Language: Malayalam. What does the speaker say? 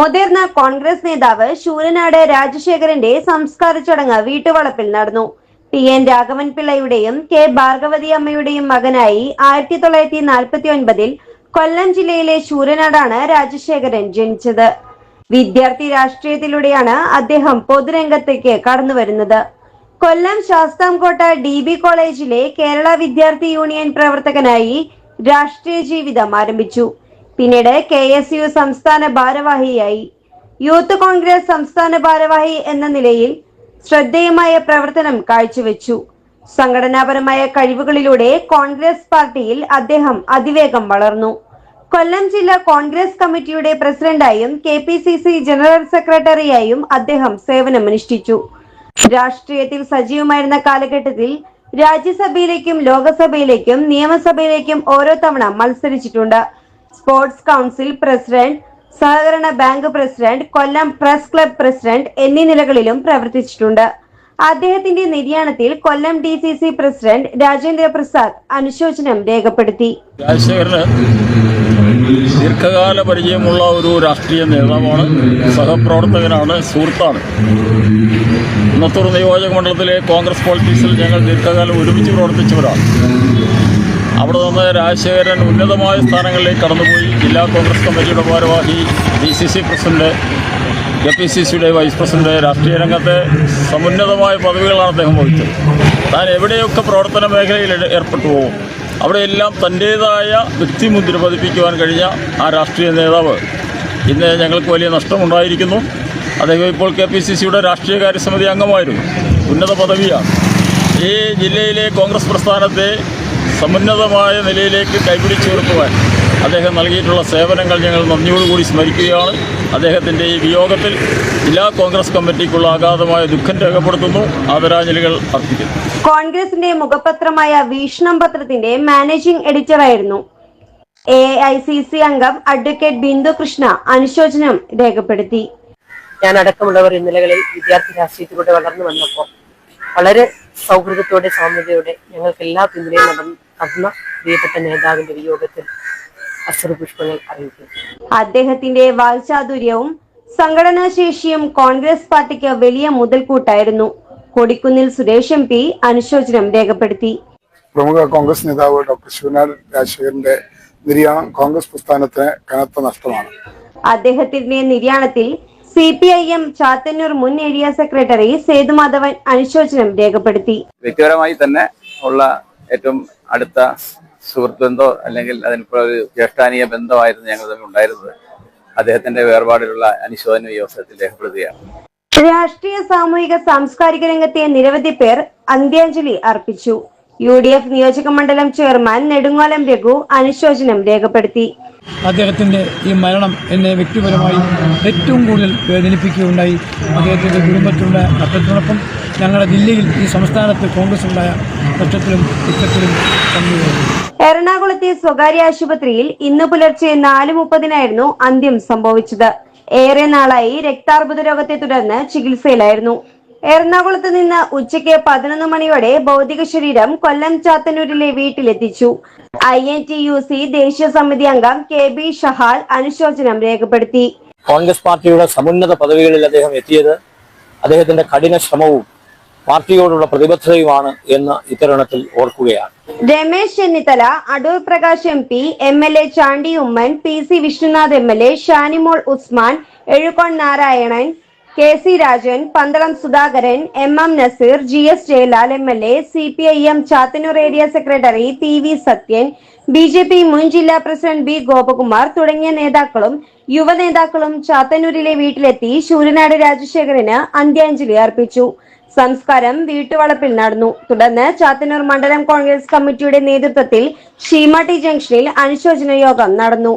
മുതിർന്ന കോൺഗ്രസ് നേതാവ് ശൂരനാട് രാജശേഖരന്റെ സംസ്കാര ചടങ്ങ് വീട്ടുവളപ്പിൽ നടന്നു. ടി എൻ രാഘവൻ പിള്ളയുടെയും കെ ഭാർഗവതി അമ്മയുടെയും മകനായി ആയിരത്തി തൊള്ളായിരത്തി നാൽപ്പത്തി ഒൻപതിൽ കൊല്ലം ജില്ലയിലെ ശൂരനാടാണ് രാജശേഖരൻ ജനിച്ചത്. വിദ്യാർത്ഥി രാഷ്ട്രീയത്തിലൂടെയാണ് അദ്ദേഹം പൊതുരംഗത്തേക്ക് കടന്നു വരുന്നത്. കൊല്ലം ശാസ്താംകോട്ട ഡി ബി കോളേജിലെ കേരള വിദ്യാർത്ഥി യൂണിയൻ പ്രവർത്തകനായി രാഷ്ട്രീയ ജീവിതം ആരംഭിച്ചു. പിന്നീട് കെ എസ് യു സംസ്ഥാന ഭാരവാഹിയായി. യൂത്ത് കോൺഗ്രസ് സംസ്ഥാന ഭാരവാഹി എന്ന നിലയിൽ ശ്രദ്ധേയമായ പ്രവർത്തനം കാഴ്ചവെച്ചു. സംഘടനാപരമായ കഴിവുകളിലൂടെ കോൺഗ്രസ് പാർട്ടിയിൽ അദ്ദേഹം അതിവേഗം വളർന്നു. കൊല്ലം ജില്ലാ കോൺഗ്രസ് കമ്മിറ്റിയുടെ പ്രസിഡന്റായും K P C C general സെക്രട്ടറിയായും അദ്ദേഹം സേവനമനുഷ്ഠിച്ചു. രാഷ്ട്രീയത്തിൽ സജീവമായിരുന്ന കാലഘട്ടത്തിൽ രാജ്യസഭയിലേക്കും ലോകസഭയിലേക്കും നിയമസഭയിലേക്കും ഓരോ തവണ മത്സരിച്ചിട്ടുണ്ട്. സ്പോർട്സ് കൗൺസിൽ പ്രസിഡന്റ് സഹകരണ bank president Kollam press club president എന്നീ നിലകളിലും പ്രവർത്തിച്ചിട്ടുണ്ട്. അദ്ദേഹത്തിന്റെ നിര്യാണത്തിൽ Kollam D C C president Rajendra Prasad അനുശോചനം രേഖപ്പെടുത്തി. ദീർഘകാല പരിചയമുള്ള ഒരു രാഷ്ട്രീയ നേതാവാണ് സഹപ്രവർത്തകനാണ് സുഹൃത്താണ്. ഇന്നത്തൂർ നിയോജക മണ്ഡലത്തിലെ കോൺഗ്രസ് പോളിറ്റിക്സിൽ ഞങ്ങൾ ദീർഘകാലം ഒരുമിച്ച് പ്രവർത്തിച്ചവരാണ്. അവിടെ നിന്ന് രാജശേഖരൻ ഉന്നതമായ സ്ഥാനങ്ങളിലേക്ക് കടന്നുപോയി. ജില്ലാ കോൺഗ്രസ് കമ്മിറ്റിയുടെ ഭാരവാഹി D C C president K P C സിയുടെ വൈസ് പ്രസിഡന്റ് രാഷ്ട്രീയ രംഗത്തെ സമുന്നതമായ പദവികളാണ് അദ്ദേഹം വഹിച്ചത്. താൻ എവിടെയൊക്കെ പ്രവർത്തന മേഖലയിൽ ഏർപ്പെട്ടു പോകും അവിടെയെല്ലാം തന്റേതായ വ്യക്തിമുദ്ര പതിപ്പിക്കുവാൻ കഴിഞ്ഞ ആ രാഷ്ട്രീയ നേതാവ്. ഇന്ന് ഞങ്ങൾക്ക് വലിയ നഷ്ടമുണ്ടായിരിക്കുന്നു. അദ്ദേഹം ഇപ്പോൾ കെ പി സി സിയുടെ രാഷ്ട്രീയകാര്യ സമിതി അംഗമായിരുന്നു. ഉന്നത പദവിയാണ്. ഈ ജില്ലയിലെ കോൺഗ്രസ് പ്രസ്ഥാനത്തെ സമുന്നതമായ നിലയിലേക്ക് കൈപിടിച്ചുയർത്തുവാൻ അദ്ദേഹം നൽകിയിട്ടുള്ള സേവനങ്ങൾ ഞങ്ങൾ നന്ദിയോടുകൂടി സ്മരിക്കുകയാണ്. അദ്ദേഹത്തിന്റെ ഈ വിയോഗത്തിൽ ജില്ലാ കോൺഗ്രസ് കമ്മിറ്റിക്കുള്ള അഗാധമായ ദുഃഖം രേഖപ്പെടുത്തുന്നു. ആദരാഞ്ജലികൾ അർപ്പിക്കുന്നു. കോൺഗ്രസിന്റെ മുഖപത്രമായ വീക്ഷണം പത്രത്തിന്റെ മാനേജിംഗ് എഡിറ്ററായിരുന്നു. എ ഐ സി സി അംഗം അഡ്വക്കേറ്റ് ബിന്ദു കൃഷ്ണ അനുശോചനം രേഖപ്പെടുത്തി. ഞാൻ അടക്കമുള്ളവർ ഇന്നലകളിൽ വിദ്യാർത്ഥി രാഷ്ട്രീയത്തിലൂടെ വളർന്നു വന്നപ്പോൾ വളരെ സൗഹൃദത്തോടെ സാമ്യതയോടെ ഞങ്ങൾക്ക് എല്ലാ പിന്തുണയും നടന്ന നടന്ന പ്രിയപ്പെട്ട നേതാവിന്റെ വിയോഗത്തിൽ അശ്രുപുഷ്പങ്ങൾ അറിയിക്കുന്നു. അദ്ദേഹത്തിന്റെ വാക്ചാതുര്യവും സംഘടനാശേഷിയും കോൺഗ്രസ് പാർട്ടിക്ക് വലിയ മുതൽക്കൂട്ടായിരുന്നു. കൊടിക്കുന്നിൽ സുരേഷ് എം പി അനുശോചനം രേഖപ്പെടുത്തി. പ്രമുഖ കോൺഗ്രസ് നേതാവ് ഡോക്ടർ ശിവനാഥ് രാജശേഖരന്റെ നിര്യാണം കോൺഗ്രസ് പ്രസ്ഥാനത്തിന് കനത്ത നഷ്ടമാണ്. അദ്ദേഹത്തിന്റെ നിര്യാണത്തിൽ C P I M Chathannoor മുൻ ഏരിയ സെക്രട്ടറി സേതുമാധവൻ അനുശോചനം രേഖപ്പെടുത്തി. വ്യക്തിപരമായി തന്നെ ഉള്ള ഏറ്റവും അടുത്ത സുഹൃത്ത് ബന്ധോ അല്ലെങ്കിൽ അതിനിപ്പോൾ ഒരു ജ്യേഷ്ഠാനീയ ബന്ധമായിരുന്നു ഞങ്ങൾ തമ്മിൽ ഉണ്ടായിരുന്നത്. അദ്ദേഹത്തിന്റെ വേർപാടിലുള്ള അനുശോചനം ഈ അവസരത്തിൽ രേഖപ്പെടുത്തുകയാണ്. രാഷ്ട്രീയ സാമൂഹിക സാംസ്കാരിക രംഗത്തെ നിരവധി പേർ അന്ത്യാഞ്ജലി അർപ്പിച്ചു. യു ഡി എഫ് നിയോജക മണ്ഡലം ചെയർമാൻ നെടുങ്ങോലം രഘു അനുശോചനം രേഖപ്പെടുത്തി. അദ്ദേഹത്തിന്റെ ഈ മരണം എന്നെ വ്യക്തിപരമായി ഏറ്റവും കൂടുതൽ വേദനിപ്പിക്കുകയുണ്ടായി. അദ്ദേഹത്തിന്റെ കുടുംബത്തിലുള്ള നഷ്ടത്തിനൊപ്പം ഞങ്ങളുടെ ജില്ലയിൽ ഈ സംസ്ഥാനത്ത് കോൺഗ്രസ് ഉണ്ടായ നഷ്ടത്തിലും എറണാകുളത്തെ സ്വകാര്യ ആശുപത്രിയിൽ ഇന്ന് പുലർച്ചെ നാല് മുപ്പതിനായിരുന്നു അന്ത്യം സംഭവിച്ചത്. ഏറെ നാളായി രക്താർബുദ രോഗത്തെ തുടർന്ന് ചികിത്സയിലായിരുന്നു. എറണാകുളത്ത് നിന്ന് ഉച്ചയ്ക്ക് പതിനൊന്ന് മണിയോടെ ഭൗതിക ശരീരം കൊല്ലം ചാത്തന്നൂരിലെ വീട്ടിലെത്തിച്ചു. I N T U C ദേശീയ സമിതി അംഗം കെ ബി ഷഹാൽ അനുശോചനം രേഖപ്പെടുത്തി. കോൺഗ്രസ് പാർട്ടിയുടെ സമുന്നത പദവികളിൽ അദ്ദേഹം എത്തിയത് അദ്ദേഹത്തിന്റെ കഠിന ശ്രമവും പാർട്ടിയോടുള്ള പ്രതിബദ്ധതയുമാണ് എന്ന് ഇത്തരുണത്തിൽ ഓർക്കുകയാണ്. Ramesh Chennithala Adoor Prakash M P M L A Chandy Oommen P C Vishnunath M L A Shanimol Usman Ezhukone Narayanan K C Rajan Pandalam Sudhakaran M M Naseer G S Jayalal M L A C P I M Chathannoor area secretary T V Sathyan B J P മുൻ ജില്ലാ പ്രസിഡന്റ് ബി ഗോപകുമാർ തുടങ്ങിയ നേതാക്കളും യുവ നേതാക്കളും ചാത്തന്നൂരിലെ വീട്ടിലെത്തി ശൂരനാട് രാജശേഖരന് അന്ത്യാഞ്ജലി അർപ്പിച്ചു. സംസ്കാരം വീട്ടുവളപ്പിൽ നടന്നു. തുടർന്ന് ചാത്തന്നൂർ മണ്ഡലം കോൺഗ്രസ് കമ്മിറ്റിയുടെ നേതൃത്വത്തിൽ ഷീമാട്ടി ജംഗ്ഷനിൽ അനുശോചന യോഗം നടന്നു.